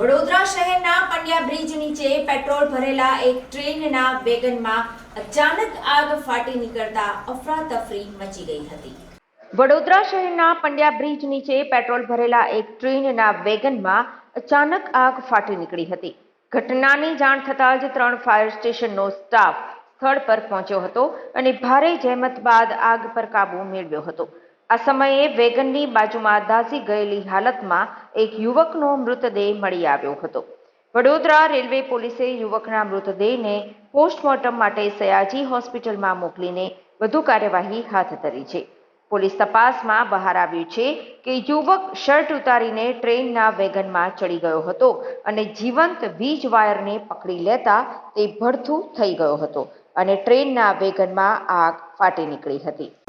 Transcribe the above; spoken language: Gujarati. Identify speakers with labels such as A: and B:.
A: વડોદરા શહેરના પંડ્યા બ્રિજ નીચે પેટ્રોલ ભરેલા એક ટ્રેનના વેગનમાં અચાનક આગ ફાટી નીકળતા અફરાતફરી મચી ગઈ હતી.
B: વડોદરા શહેરના પંડ્યા બ્રિજ નીચે પેટ્રોલ ભરેલા એક ટ્રેનના વેગનમાં અચાનક આગ ફાટી નીકળી હતી. ઘટનાની જાણ થતાં જ ત્રણ ફાયર સ્ટેશનનો સ્ટાફ સ્થળ પર પહોંચ્યો હતો અને ભારે જહેમત બાદ આગ પર કાબૂ મેળવ્યો હતો. આ સમયે વેગનની બાજુમાં દાઝી ગયેલી હાલતમાં એક યુવકનો મૃતદેહ મળી આવ્યો હતો. વડોદરા રેલવે પોલીસે યુવકના મૃતદેહને પોસ્ટમોર્ટમ માટે સયાજી હોસ્પિટલમાં મોકલીને વધુ કાર્યવાહી હાથ ધરી છે. પોલીસ તપાસમાં બહાર આવ્યું છે કે યુવક શર્ટ ઉતારીને ટ્રેનના વેગનમાં ચડી ગયો હતો અને જીવંત વીજ વાયરને પકડી લેતા તે ભડથું થઈ ગયો હતો અને ટ્રેનના વેગનમાં આગ ફાટી નીકળી હતી.